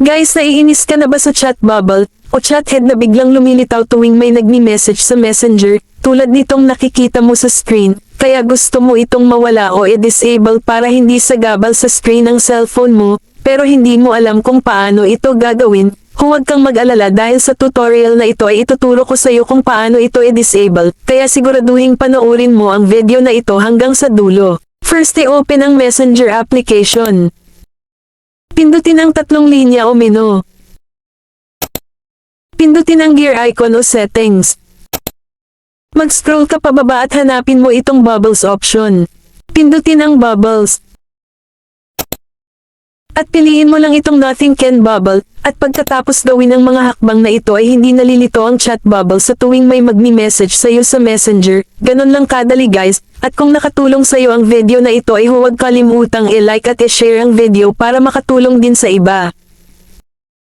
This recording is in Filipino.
Guys, naiinis ka na ba sa chat bubble o chathead na biglang lumilitaw tuwing may nagmi-message sa messenger tulad nitong nakikita mo sa screen, kaya gusto mo itong mawala o i-disable para hindi sagabal sa screen ng cellphone mo, pero hindi mo alam kung paano ito gagawin, huwag kang mag-alala dahil sa tutorial na ito ay ituturo ko sa iyo kung paano ito i-disable, kaya siguraduhin panoorin mo ang video na ito hanggang sa dulo. First i-open ang messenger application. Pindutin ang tatlong linya o menu. Pindutin ang gear icon o settings. Mag-scroll ka pababa at hanapin mo itong bubbles option. Pindutin ang bubbles. At piliin mo lang itong nothing can bubble, at pagkatapos gawin ang mga hakbang na ito ay hindi nalilito ang chat bubble sa tuwing may magmi-message sa iyo sa messenger, ganun lang kadali guys, at kung nakatulong sa iyo ang video na ito ay huwag kalimutang i-like at i-share ang video para makatulong din sa iba.